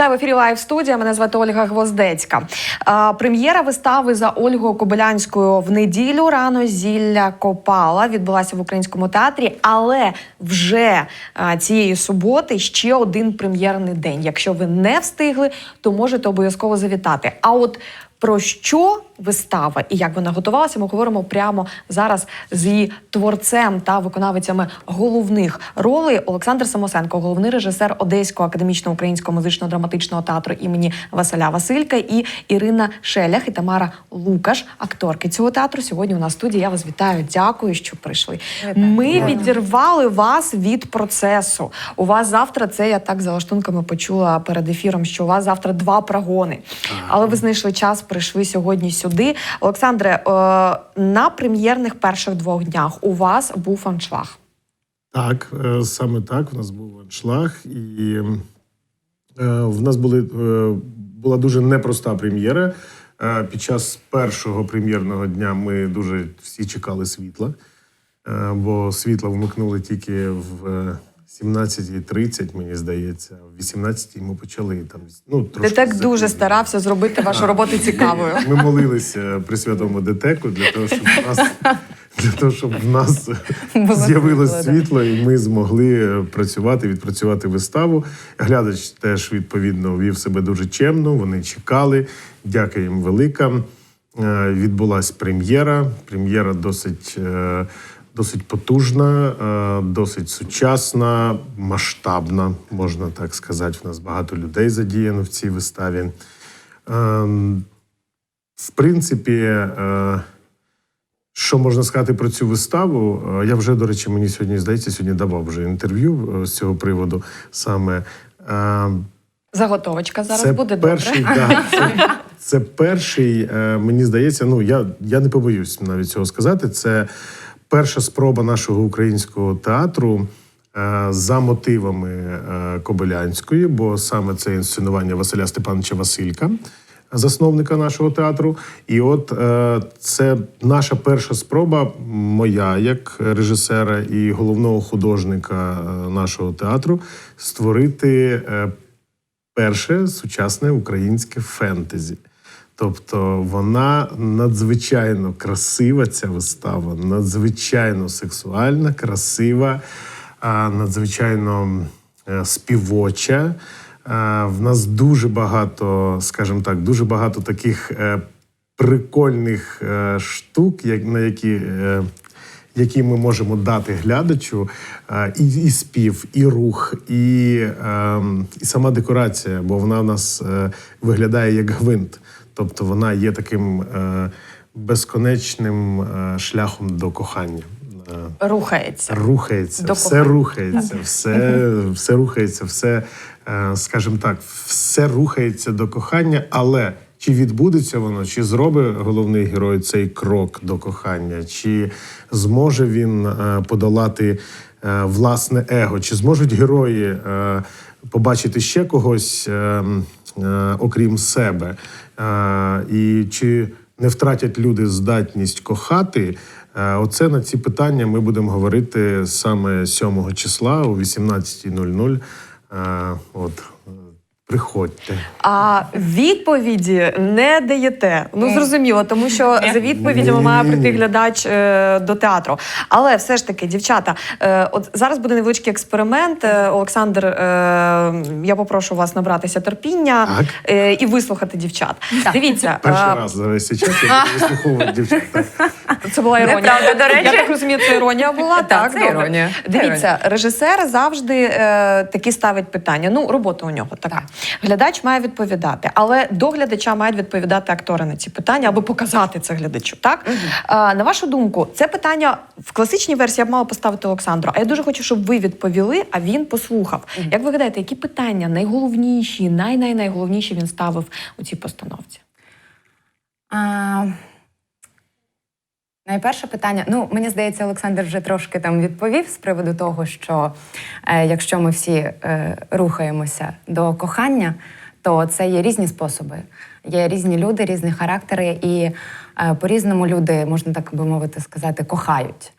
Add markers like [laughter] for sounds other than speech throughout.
Вітаю в ефірі Лайв студія. Мене звати Ольга Гвоздецька. Прем'єра вистави за Ольгою Кобилянською в неділю рано зілля Копала відбулася в українському театрі. Але вже цієї суботи ще один прем'єрний день. Якщо ви не встигли, то можете обов'язково завітати. А от про що вистава і як вона готувалася, ми говоримо прямо зараз з її творцем та виконавицями головних ролей. Олександр Самосенко, головний режисер Одеського академічного українського музично-драматичного театру імені Василя Василька, і Ірина Шелях і Тамара Лукаш, акторки цього театру. Сьогодні у нас в студії. Я вас вітаю. Дякую, що прийшли. Ми відірвали вас від процесу. У вас завтра це я так за лаштунками почула перед ефіром, що у вас завтра два прогони. Але ви знайшли час, прийшли сьогодні сюди. Олександре, е, на прем'єрних перших двох днях у вас був аншлаг. Так, е, саме так. У нас був аншлаг, і е, в нас були, була дуже непроста прем'єра. Під час першого прем'єрного дня ми дуже всі чекали світла, бо світло вмикнули тільки в 17.30, мені здається. В 18.00 ми почали там. Ну, Ти трошки так з дуже старався зробити вашу роботу цікавою. Ми молилися при святому детеку для того, щоб в нас для того, щоб в нас з'явилось світло, і ми змогли працювати, відпрацювати виставу. Глядач теж відповідно вів себе дуже чемно. Вони чекали. Дякую їм велика. Е, Відбулась прем'єра. Прем'єра досить. Е, Досить потужна, е, досить сучасна, масштабна, можна так сказати. В нас багато людей задіяно в цій виставі. Ем, В принципі, е, що можна сказати про цю виставу? Е, Я вже, до речі, мені сьогодні здається, сьогодні давав вже інтерв'ю е, з цього приводу. Саме е, Заготовочка зараз це буде перший, добре. да, [laughs] це, це перший, е, мені здається, ну я, я не побоюсь навіть цього сказати. Це перша спроба нашого українського театру. е, За мотивами е, Кобилянської, бо саме це інсценування Василя Степановича Василька, засновника нашого театру. І от е, це наша перша спроба, моя як режисера і головного художника нашого театру, створити перше сучасне українське фентезі. Тобто вона надзвичайно красива, ця вистава, надзвичайно сексуальна, красива, надзвичайно е, співоча. В нас дуже багато, скажімо так, дуже багато таких е, прикольних е, штук, на які. е, які ми можемо дати глядачу, е, і, і спів, і рух, і, е, і сама декорація, бо вона в нас е, виглядає як гвинт. Тобто вона є таким е, безконечним е, шляхом до кохання. Е, Рухається. Рухається, До все кохання. рухається, все, все рухається, все, е, скажімо так, все рухається до кохання, але чи відбудеться воно, чи зробить головний герой цей крок до кохання, чи зможе він подолати власне его, чи зможуть герої побачити ще когось, е, м, е, окрім себе, е, і чи не втратять люди здатність кохати. Е, Оце на ці питання ми будемо говорити саме 7 числа о 18.00. Е, От е, приходьте. А відповіді не даєте. Ну зрозуміло, тому що за відповідями має прийти глядач е, до театру. Але все ж таки, дівчата, е, от зараз буде невеличкий експеримент. Е, Олександр, е, я попрошу вас набратися терпіння Так. е, і вислухати дівчат. Дивіться, Перший е, раз за весь час я буду вислуховувати дівчат. Це була іронія. Неправда, до речі. Я так розумію, це іронія була. Так, це добре. іронія. Це Дивіться, режисер завжди е, такі ставить питання. Ну, робота у нього така. Глядач має відповідати, але до глядача мають відповідати актори на ці питання, аби показати це глядачу. Так а, на вашу думку, це питання в класичній версії я б мала поставити Олександру. А я дуже хочу, щоб ви відповіли, а він послухав. Як ви гадаєте, які питання найголовніші, най-най-найголовніші він ставив у цій постановці? А, найперше питання. Ну, мені здається, Олександр вже трошки там відповів з приводу того, що е, якщо ми всі е, рухаємося до кохання, то це є різні способи. Є різні люди, різні характери, і е, по-різному люди, можна так би мовити сказати, кохають.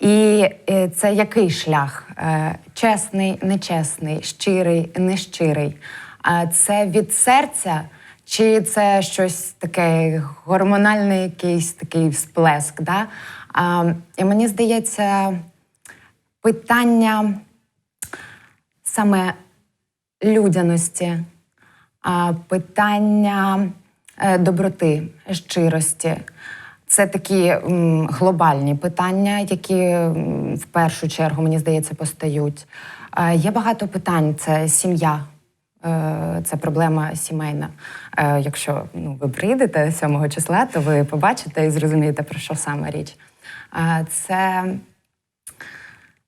І е, це який шлях? Е, чесний, нечесний, щирий, нещирий. А це від серця, чи це щось таке гормональний якийсь такий всплеск? Да? А, і мені здається, питання саме людяності, а, питання е, доброти, щирості. Це такі глобальні питання, які в першу чергу, мені здається, постають. Е, Є багато питань: це сім'я, це проблема сімейна. Е, Якщо ну, ви прийдете 7 числа, то ви побачите і зрозумієте, про що саме річ. Е, Це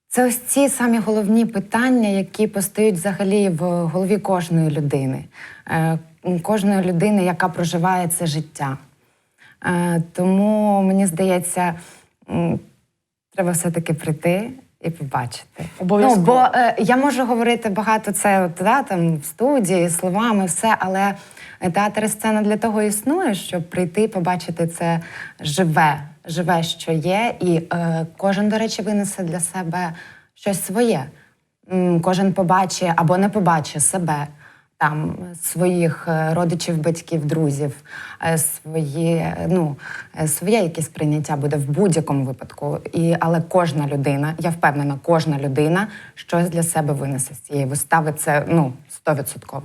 це ось ці самі головні питання, які постають взагалі в голові кожної людини, е, кожної людини, яка проживає це життя. Е, Тому мені здається, треба все-таки прийти і побачити. Обов'язково. Ну, бо е, я можу говорити багато це от, да, там, в студії, словами, все, але театр і сцена для того існує, щоб прийти і побачити це живе, живе, що є, і е, кожен, до речі, винесе для себе щось своє. М, Кожен побачить або не побачить себе, там своїх е, родичів, батьків, друзів, е, свої, е, ну, е, своє якесь прийняття буде в будь-якому випадку. І, але кожна людина, я впевнена, кожна людина щось для себе винесе з цієї вистави. Це ну стовідсотково.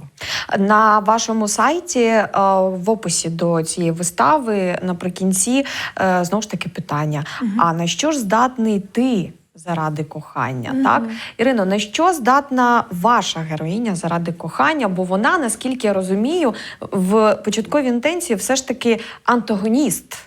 На вашому сайті в описі до цієї вистави наприкінці знову ж таки питання: а на що ж здатний ти? Заради кохання, так Ірино, на що здатна ваша героїня заради кохання? Бо вона, наскільки я розумію, в початковій інтенції все ж таки антагоніст.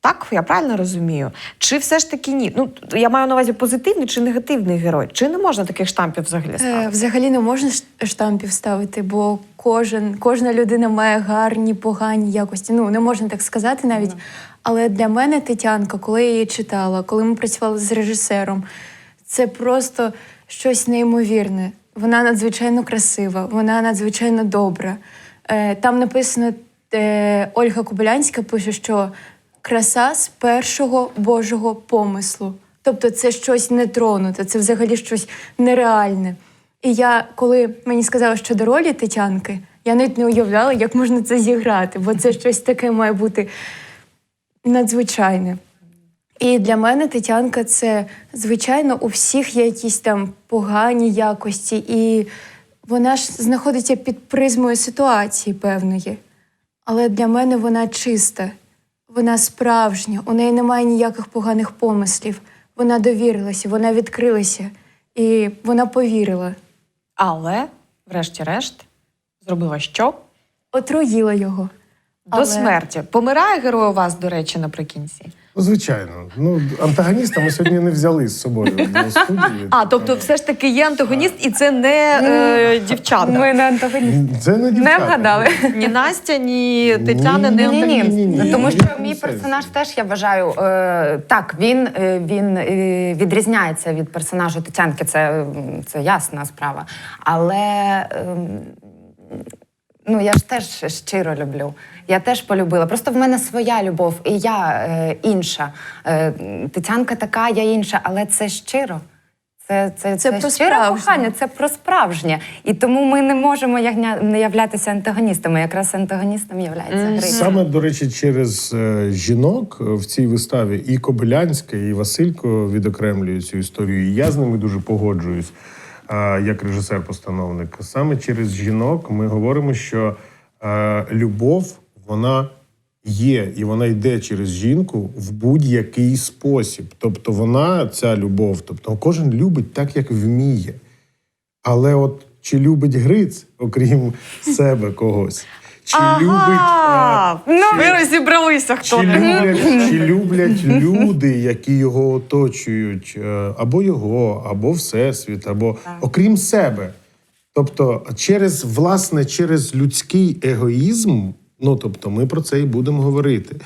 Так, я правильно розумію? Чи все ж таки ні? Ну я маю на увазі позитивний чи негативний герой? Чи не можна таких штампів взагалі Е. Взагалі не можна штампів ставити, бо кожен, кожна людина має гарні, погані якості. Ну, не можна так сказати навіть. Але для мене Тетянка, коли я її читала, коли ми працювали з режисером, це просто щось неймовірне. Вона надзвичайно красива, вона надзвичайно добра. Е, Там написано, е, Ольга Кобилянська пише, що краса з першого Божого помислу. Тобто це щось нетронуте, це взагалі щось нереальне. І я, коли мені сказали, що до ролі Тетянки, я навіть не уявляла, як можна це зіграти, бо це щось таке має бути надзвичайне. І для мене Тетянка це, звичайно, у всіх є якісь там погані якості, і вона ж знаходиться під призмою ситуації певної. Але для мене вона чиста, вона справжня, у неї немає ніяких поганих помислів. Вона довірилася, вона відкрилася і вона повірила. Але, врешті-решт, зробила що? Отруїла його. До смерті. Помирає герой у вас, до речі, наприкінці. Ну, звичайно. Ну, антагоніста ми сьогодні не взяли з собою до [laughs] студії. А, тобто, все ж таки є антагоніст, і це не е, дівчата. Ми не антагоністи. Це не дівчата. Не вгадали. [laughs] Ні Настя, ні Тетяна, Ні, не Ні, ні, антагоніст. Ну, тому що мій персонаж теж я вважаю е, так. Він, е, він е, відрізняється від персонажу Тетянки, це, це ясна справа. Але ем, ну я ж теж щиро люблю. Я теж полюбила. Просто в мене своя любов, і я е, інша. Е, Тетянка така, я інша, але це щиро. Це, це, Це це, щире кохання, це про справжнє. І тому ми не можемо ягня- не являтися антагоністами. Якраз антагоністом являється Грицько. Саме, до речі, через е, жінок в цій виставі і Кобилянська, і Василько відокремлюють цю історію. І я з ними дуже погоджуюсь, як режисер-постановник. Саме через жінок ми говоримо, що любов вона є, і вона йде через жінку в будь-який спосіб. Тобто, вона ця любов, тобто кожен любить так, як вміє. Але от чи любить Гриць, окрім себе когось? Чи любить Ага, ну чи- ви розібралися, хто чи люблять, [laughs] чи люблять люди, які його оточують, е, або його, або всесвіт, або окрім себе. Тобто, через власне, через людський егоїзм, ну тобто, ми про це і будемо говорити.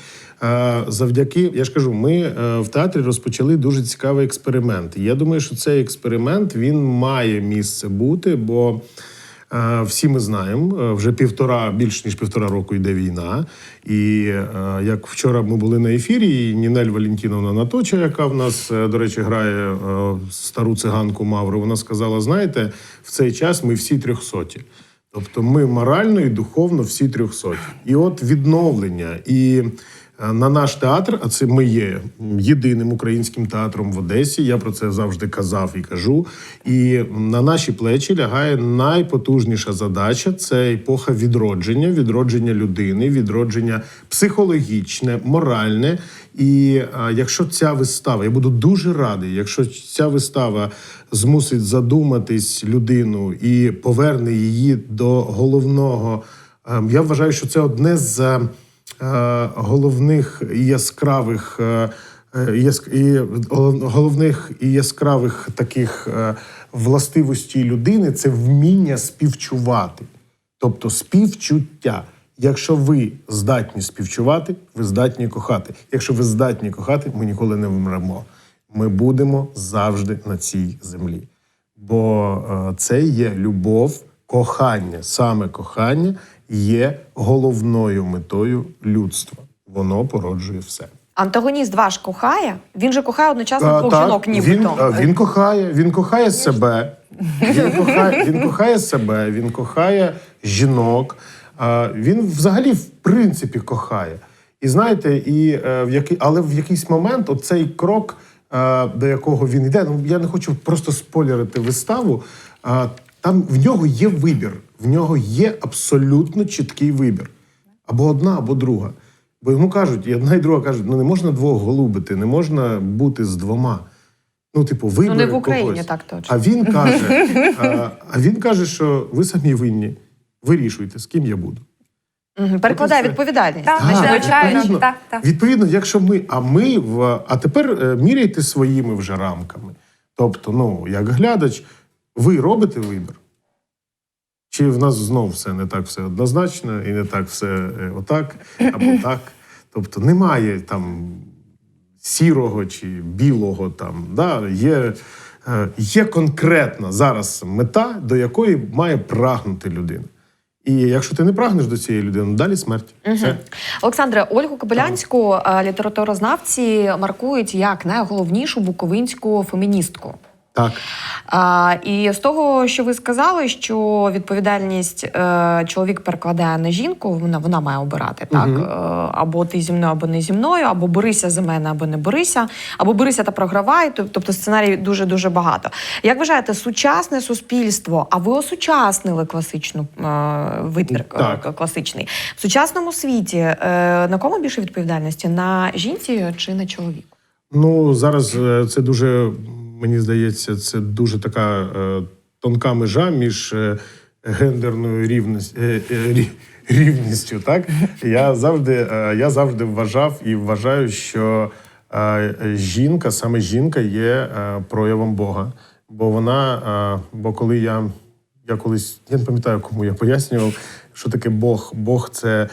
Е, Завдяки, я ж кажу, ми е, в театрі розпочали дуже цікавий експеримент. І я думаю, що цей експеримент він має місце бути, бо. Е, Всі ми знаємо, е, вже півтора, більш ніж півтора року йде війна. І е, як вчора ми були на ефірі, і Нінель Валентіновна Наточа, яка в нас, до речі, грає стару циганку Мавру, вона сказала: знаєте, в цей час ми всі трьохсоті. Тобто ми морально і духовно всі трьохсоті. І от відновлення. І на наш театр, а це ми є єдиним українським театром в Одесі. Я про це завжди казав і кажу. І на наші плечі лягає найпотужніша задача це епоха відродження, відродження людини, відродження психологічне, моральне. І якщо ця вистава, я буду дуже радий, якщо ця вистава змусить задуматись людину і поверне її до головного. е, Я вважаю, що це одне з головних і яскравих. е, е, і головних і яскравих таких е, властивостей людини це вміння співчувати, тобто співчуття. Якщо ви здатні співчувати, ви здатні кохати. Якщо ви здатні кохати, ми ніколи не вмремо. Ми будемо завжди на цій землі. Бо е, це є любов, кохання. Саме кохання є головною метою людства. Воно породжує все. Антагоніст ваш кохає, він же кохає одночасно двох жінок, нібито. а, він кохає, він кохає себе. Він кохає, він кохає себе, він кохає жінок. Він взагалі, в принципі, кохає. І знаєте, і е, в який, але в якийсь момент оцей крок, е, до якого він йде, ну я не хочу просто спойлерити виставу. Там в нього є вибір, в нього є абсолютно чіткий вибір. Або одна, або друга. Бо йому кажуть, і одна і друга кажуть, ну не можна двох голубити, не можна бути з двома. Ну, типу, вибір. Ну, не в Україні, когось. так точно. А він каже, а, а він каже, що ви самі винні. Вирішуйте, з ким я буду. Мгм, Перекладає відповідальність. Так, на Так, звичайно. відповідно, так, так. відповідно, якщо ми, а ми в а тепер е, міряйте своїми вже рамками. Тобто, ну, як глядач, ви робите вибір. Чи в нас знов все не так все однозначно, і не так все е, отак або [clears throat] так. Тобто немає там сірого чи білого там. Да? Є, е, є конкретна зараз мета, до якої має прагнути людина. І якщо ти не прагнеш до цієї людини, далі смерть. Все. Олександре, Ольгу Кобилянську е, літературознавці маркують як найголовнішу буковинську феміністку. Так. А, і з того, що ви сказали, що відповідальність е, чоловік перекладає на жінку, вона, вона має обирати так. Е, або ти зі мною, або не зі мною, або борися за мене, або не борися, або борися та програвай. Тобто сценарій дуже дуже багато. Як вважаєте, сучасне суспільство? А ви осучаснили класичну е, витвір е, Так. класичний в сучасному світі? Е, на кому більше відповідальності? На жінці чи на чоловіку? Ну зараз е, це дуже, мені здається, це дуже така е, тонка межа між е, гендерною рівність, е, рівністю. Так я завжди, я завжди вважав і вважаю, що жінка, саме жінка, є проявом Бога. Бо вона, бо коли я, я колись я не пам'ятаю, кому я пояснював, що таке Бог. Бог це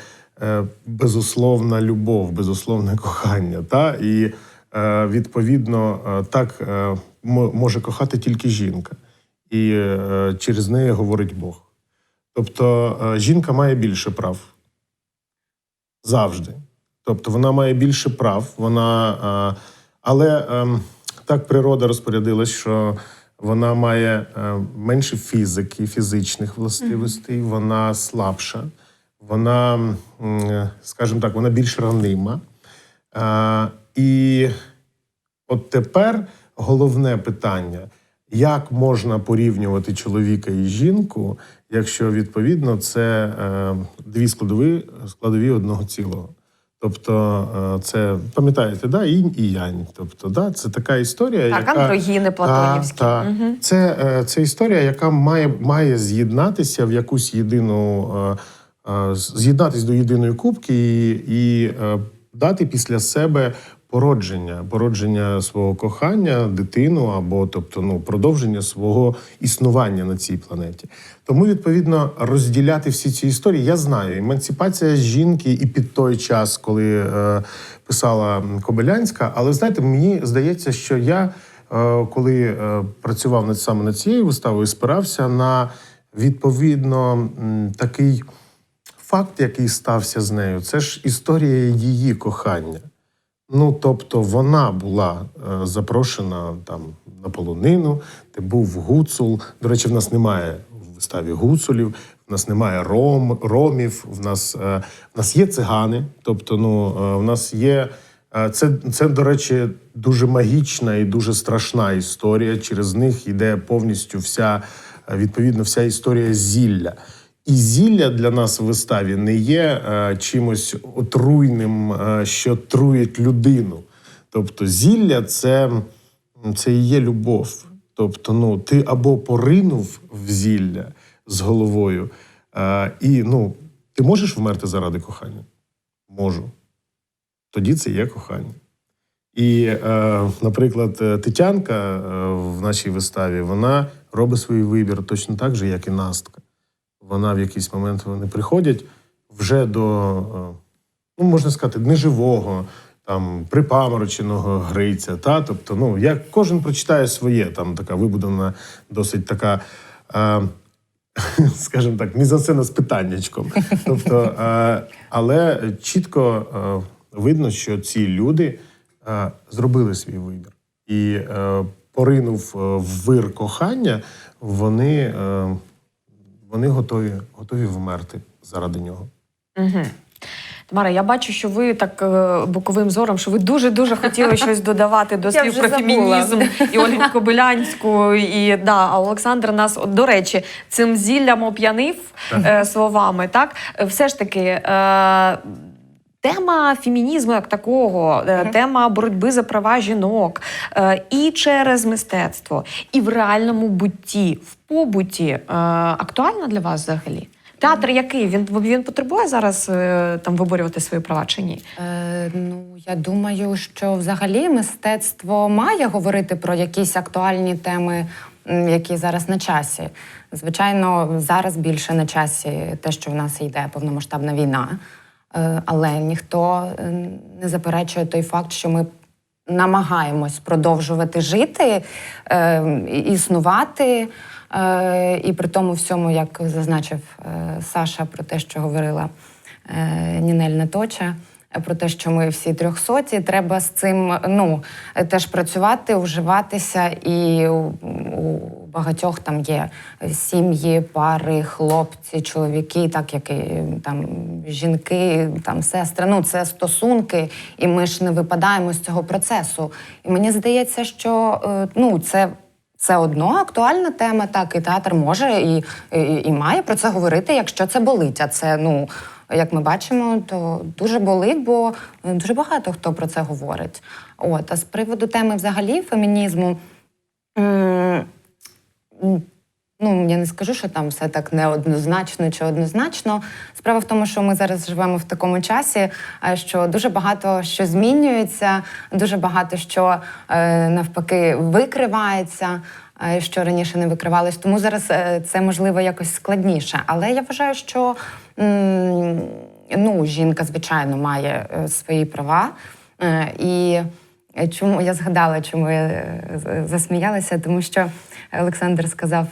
безусловна любов, безусловне кохання. Та? І відповідно так може кохати тільки жінка. І е, через неї говорить Бог. Тобто е, жінка має більше прав завжди. Тобто вона має більше прав, вона, е, але ем, так природа розпорядилась, що вона має е, менше фізики, фізичних властивостей, вона слабша, вона, скажімо так, вона більш ранима. Е, І от тепер головне питання: як можна порівнювати чоловіка і жінку, якщо відповідно це е, дві складові, складові одного цілого? Тобто, е, це пам'ятаєте, да, інь і янь. Тобто, да, це така історія, Так, яка андрогіни платонівські. та, та. Мгм. Це, е, це історія, яка має, має з'єднатися в якусь єдину, з'єднатись до єдиної кубки і, і дати після себе породження, породження свого кохання, дитину або тобто ну, продовження свого існування на цій планеті. Тому, відповідно, розділяти всі ці історії. Я знаю, емансипація жінки і під той час, коли е, писала Кобилянська, але знаєте, мені здається, що я. Е, коли е, працював над саме над цією виставою, спирався на відповідно такий факт, який стався з нею. Це ж історія її кохання. Ну, тобто, вона була е, запрошена там на полонину, де був гуцул. До речі, в нас немає в виставі гуцулів, в нас немає ром, ромів, в нас, е, в нас є цигани. Тобто, ну, е, в нас є. е, Це, це, до речі, дуже магічна і дуже страшна історія. Через них йде повністю вся, е, відповідно, вся історія зілля. І зілля для нас в виставі не є е, чимось отруйним, е, що труїть людину. Тобто, зілля це, це і є любов. Тобто, ну, ти або поринув в зілля з головою, е, і ну, ти можеш вмерти заради кохання? Можу. Тоді це є кохання. І, наприклад, Тетянка в нашій виставі вона робить свій вибір точно так же, як і Настка. Вона в якийсь момент вони приходять вже до, е, ну можна сказати, неживого, там припамороченого гриця. Та? Тобто, ну, як кожен прочитає своє, там така вибудована, досить така. Е, [laughs] скажімо так, мізансцена з питаннячком. Тобто, е, але чітко е, видно, що ці люди зробили свій вибір. І поринув в вир кохання, вони, вони готові, готові вмерти заради нього. Угу. Тамара, я бачу, що ви так е, боковим зором, що ви дуже дуже хотіли [laughs] щось додавати до слів про фемінізм і Ольгу [laughs] Кобилянську. І да, а Олександр нас от, до речі цим зіллям оп'янив е, словами. Так, Е, все ж таки. Е, Тема фемінізму як такого, е, тема боротьби за права жінок е, і через мистецтво, і в реальному бутті, в побуті е, актуальна для вас взагалі? Театр який? Він, він потребує зараз там виборювати свої права чи ні? Е, ну, я думаю, що взагалі мистецтво має говорити про якісь актуальні теми, які зараз на часі. Звичайно, зараз більше на часі те, що в нас йде повномасштабна війна. Е, але ніхто е, не заперечує той факт, що ми намагаємось продовжувати жити, е, існувати. І при тому всьому, як зазначив Саша про те, що говорила Нінель Наточа, про те, що ми всі трьохсоті, треба з цим ну, теж працювати, уживатися, і у, у багатьох там є сім'ї, пари, хлопці, чоловіки, так як і там жінки, там сестри. Ну, це стосунки, і ми ж не випадаємо з цього процесу. І мені здається, що е, ну, це це одно актуальна тема, так і театр може і, і, і має про це говорити, якщо це болить. А це, ну як ми бачимо, то дуже болить, бо е, дуже багато хто про це говорить. От, а з приводу теми взагалі фемінізму. Ну, я не скажу, що там все так неоднозначно чи однозначно. Справа в тому, що ми зараз живемо в такому часі, е, що дуже багато що змінюється, дуже багато що е, навпаки викривається, що раніше не викривалось. Тому зараз це можливо якось складніше. Але я вважаю, що ну, жінка, звичайно, має е, свої права. Е, І чому я згадала, чому я е, засміялася, тому що Олександр сказав: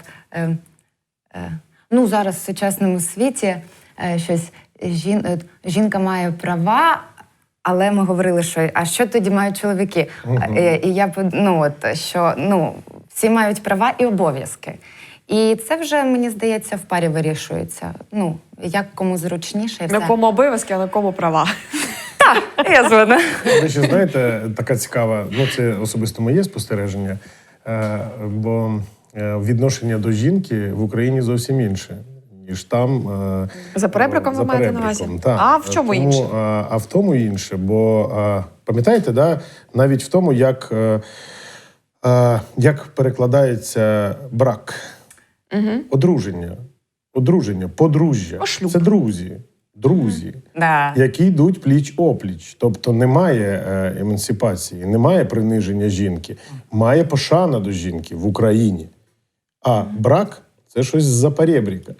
ну, зараз в сучасному світі щось жінка має права. Але ми говорили, що а що тоді мають чоловіки? Е, І я ну, от, що ну, всі мають права і обов'язки. І це вже, мені здається, в парі вирішується. Ну, як кому зручніше. і На кому обов'язки, а на кому права? [laughs] Я згодна. До речі, знаєте, така цікава, ну це особисто моє спостереження, е, бо е, відношення до жінки в Україні зовсім інше. Ніж там е, За перебриком ви маєте на увазі? перебриком, так. А в чому Тому, інше? е, А в тому інше, бо е, пам'ятаєте, да, навіть в тому, як, е, е, як перекладається брак, одруження, одруження, подружжя. Пошлюб. Це друзі. Друзі Да. які йдуть пліч опліч. Тобто немає е, емансипації, немає приниження жінки, має пошана до жінки в Україні. А брак це щось з-за перебріка.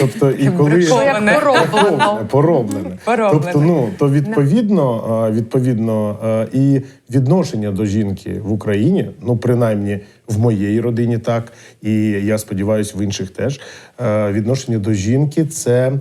Тобто, і коли Що як пороблено. пороблено. Пороблено. Тобто, ну то відповідно, відповідно, і відношення до жінки в Україні, ну принаймні в моєї родині, так і я сподіваюся, в інших теж. Відношення до жінки це.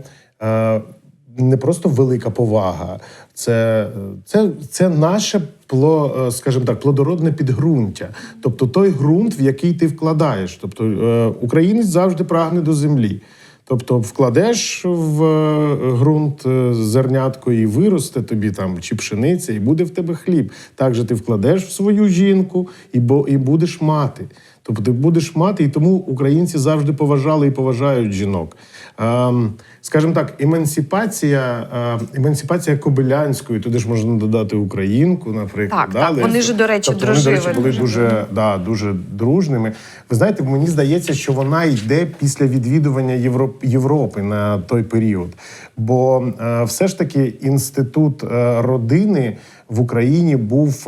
не просто велика повага, це, це, це наше пло, е, скажімо так, плодородне підґрунтя. Тобто той ґрунт, в який ти вкладаєш. Тобто е, українець завжди прагне до землі. Тобто вкладеш в е, ґрунт зернятко і виросте тобі там чи пшениця, і буде в тебе хліб. Так же ти вкладеш в свою жінку і, бо, і будеш мати. Тобто ти будеш мати, і тому українці завжди поважали і поважають жінок. Ем, скажімо так, емансипація, е, емансипація Кобилянської, туди ж можна додати українку, наприклад. Так, так. Вони ж, до речі, тобто, вони, до речі, були дуже. да, дуже дружними. Ви знаєте, мені здається, що вона йде після відвідування Європ, Європи на той період. Бо е, все ж таки інститут е, родини в Україні був.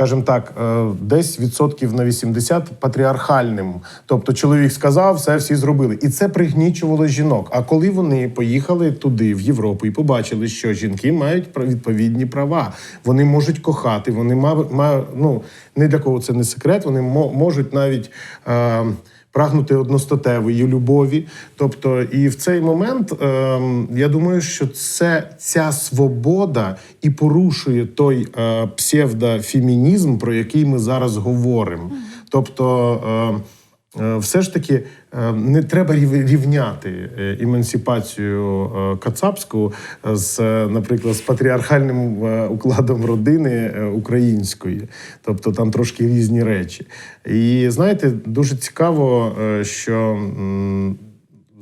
Скажімо так, е, десь відсотків на 80 патріархальним. Тобто чоловік сказав, все всі зробили, і це пригнічувало жінок. А коли вони поїхали туди, в Європу, і побачили, що жінки мають відповідні права, вони можуть кохати, вони мають ма, ну не для кого це не секрет. Вони мо, можуть навіть. Е, Прагнути одностатевої любові, тобто, і в цей момент ем, я думаю, що це ця свобода і порушує той е, псевдофемінізм, про який ми зараз говоримо. Тобто, е, е, все ж таки е, не треба рівняти е, емансипацію е, кацапську з, е, наприклад, з патріархальним е, укладом родини е, української. Тобто там трошки різні речі. І знаєте, дуже цікаво, е, що.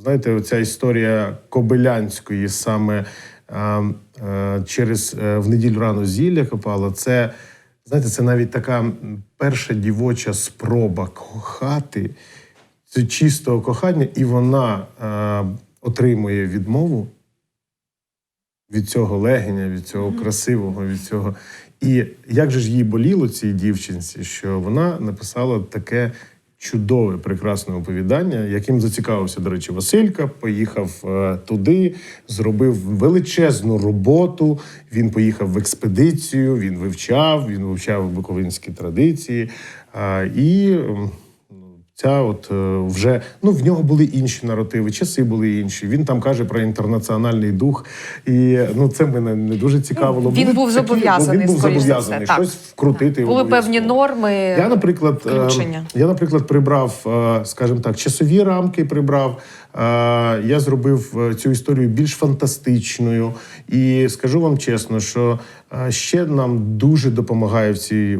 Знаєте, оця історія Кобилянської саме е, е, через е, в неділю рано зілля копала. Це знаєте, це навіть така перша дівоча спроба кохати, це чистого кохання, і вона е, отримує відмову від цього легеня, від цього красивого, від цього. І як же ж їй боліло цій дівчинці, що вона написала таке чудове, прекрасне оповідання, яким зацікавився, до речі, Василька. Поїхав е, туди, зробив величезну роботу. Він поїхав в експедицію, він вивчав, він вивчав буковинські традиції. Е, і Ця от е, вже ну в нього були інші наративи, часи були інші. Він там каже про інтернаціональний дух, і ну це мене не дуже цікавило. Він був зобов'язаний, Він був зобов'язаний щось вкрутити. Були певні норми. Я, наприклад, е, включення. я, наприклад, прибрав, е, скажімо так, часові рамки прибрав. Е, Я зробив е, цю історію більш фантастичною. І скажу вам чесно, що е, ще нам дуже допомагає в цій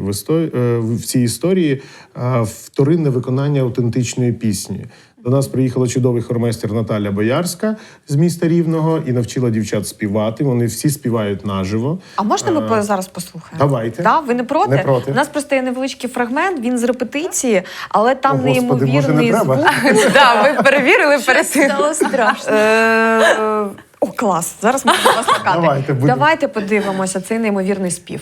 в цій історії вторинне виконання автентичної пісні. До нас приїхала чудовий хормейстер Наталя Боярська з міста Рівного і навчила дівчат співати. Вони всі співають наживо. А можна ми по- зараз послухаємо? Давайте. Да, ви не проти? Не проти. У нас просто є невеличкий фрагмент, він з репетиції, але там О, Господи, може, не неймовірний треба? звук. [laughs] Да, ви перевірили перед тим. Стало страшно. Е, О, клас! Зараз ми вас [laughs] лякати. Давайте, будемо. Давайте подивимося цей неймовірний спів.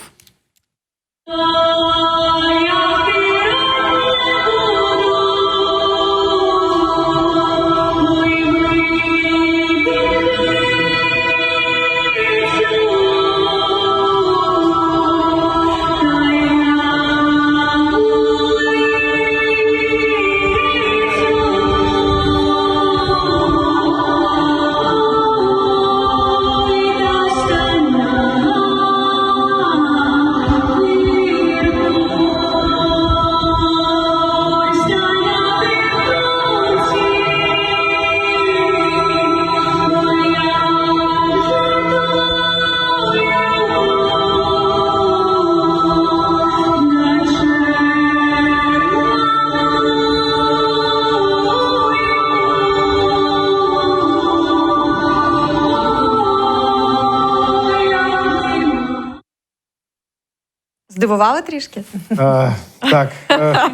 Здивували трішки? Е, так, е,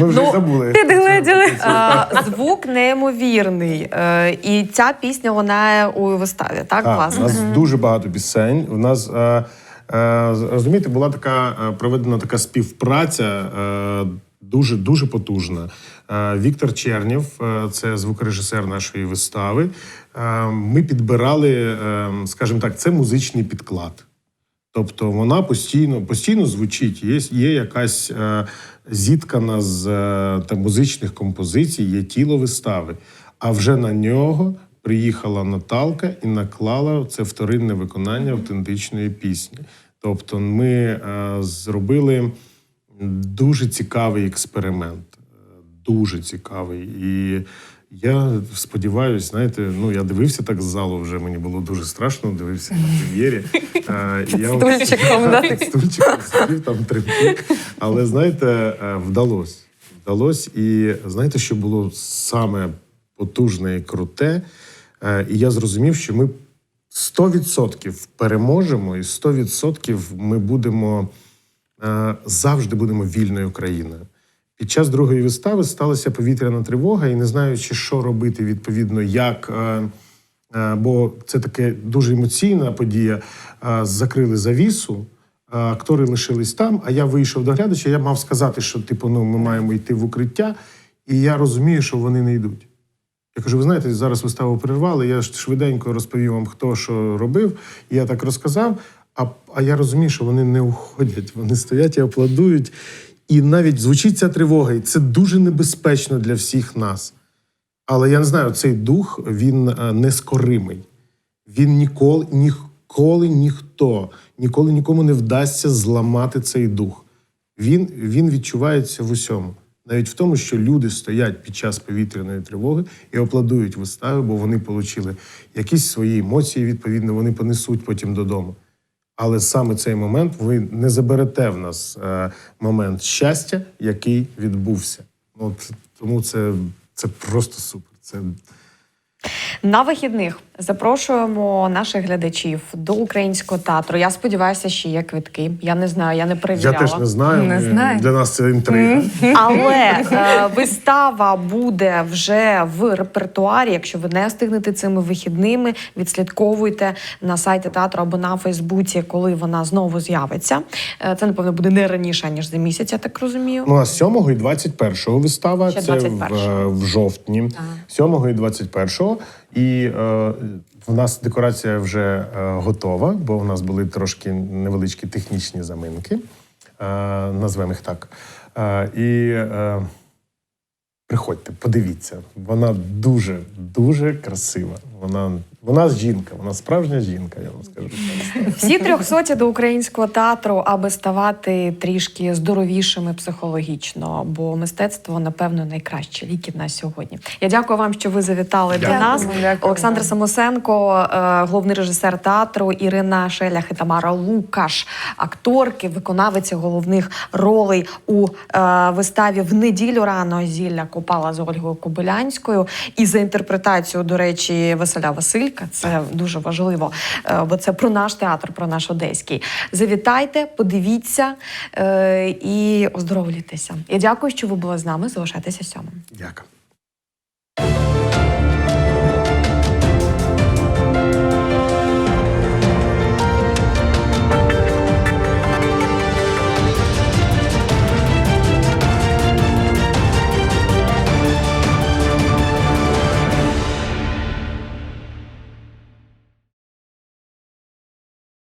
ми вже Ну, забули. підгледіли. Звук неймовірний. Е, І ця пісня вона у виставі, так? Так, у нас дуже багато пісень. У нас е, розумієте, була така проведена така співпраця. Дуже дуже потужна. Віктор Чернєв, е, це звукорежисер нашої вистави. Ми підбирали, скажімо так, це музичний підклад. Тобто вона постійно, постійно звучить. Є, є якась е, зіткана з е, та, музичних композицій, є тіло вистави. А вже на нього приїхала Наталка і наклала це вторинне виконання автентичної пісні. Тобто, ми е, зробили дуже цікавий експеримент. Е, Дуже цікавий. І я сподіваюся, знаєте, ну я дивився так з залу вже. Мені було дуже страшно, дивився на прем'єрі. [laughs] Стульчиком, да? [laughs] Стульчиком сидів, там тремтів. Але знаєте, е, вдалося. Вдалося. І знаєте, що було саме потужне і круте? Е, І я зрозумів, що ми 100% переможемо, і 100% ми будемо е, завжди будемо вільною країною. Під час другої вистави сталася повітряна тривога, і не знаючи, що робити відповідно, як. е, е, Бо це таке дуже емоційна подія. е, Закрили завісу, актори лишились там. А я вийшов до глядача. Я мав сказати, що типу, ну ми маємо йти в укриття, і я розумію, що вони не йдуть. Я кажу, ви знаєте, зараз виставу перервали. Я ж швиденько розповів вам, хто що робив. І я так розказав. А, а я розумію, що вони не уходять. Вони стоять і аплодують. І навіть звучить ця тривога, і це дуже небезпечно для всіх нас. Але я не знаю, цей дух він е, нескоримий. Він ніколи, ніколи ніхто, ніколи нікому не вдасться зламати цей дух. Він, він відчувається в усьому. Навіть в тому, що люди стоять під час повітряної тривоги і аплодують вистави, бо вони отримали якісь свої емоції, відповідно, вони понесуть потім додому. Але саме цей момент ви не заберете в нас е, момент щастя, який відбувся. От тому це, це просто супер. Це На вихідних запрошуємо наших глядачів до українського театру. Я сподіваюся, що є квитки. Я не знаю, я не я теж не знаю. Не знаю. Для нас це інтрига. Але е, вистава буде вже в репертуарі. Якщо ви не встигнете цими вихідними, відслідковуйте на сайті театру або на Фейсбуці, коли вона знову з'явиться. Е, це напевно буде не раніше ніж за місяць, я так розумію. Ну а 7 і 21 вистава Ще це в, 21-го. е, в жовтні. 7 і 21 І е, в нас декорація вже е, готова, бо у нас були трошки невеличкі технічні заминки, е, назвемо їх так. Е, і е, приходьте, подивіться. Вона дуже, дуже красива. Вона, вона жінка, вона справжня жінка, я вам скажу. Всі трьохсоті до українського театру, аби ставати трішки здоровішими психологічно, бо мистецтво, напевно, найкращі ліки на сьогодні. Я дякую вам, що ви завітали до нас. Дякую. Олександр Самосенко, е, головний режисер театру, Ірина Шелях і Тамара Лукаш, акторки, виконавиці головних ролей у е, виставі в неділю рано зілля Копала з Ольгою Кобилянською. І за інтерпретацію, до речі, Василя Василька. Це дуже важливо, е, бо це про наш театр, про наш одеський. Завітайте, подивіться е, і оздоровлюйтеся. Я дякую, що ви були з нами. Залишайтеся сьомим. Дякую.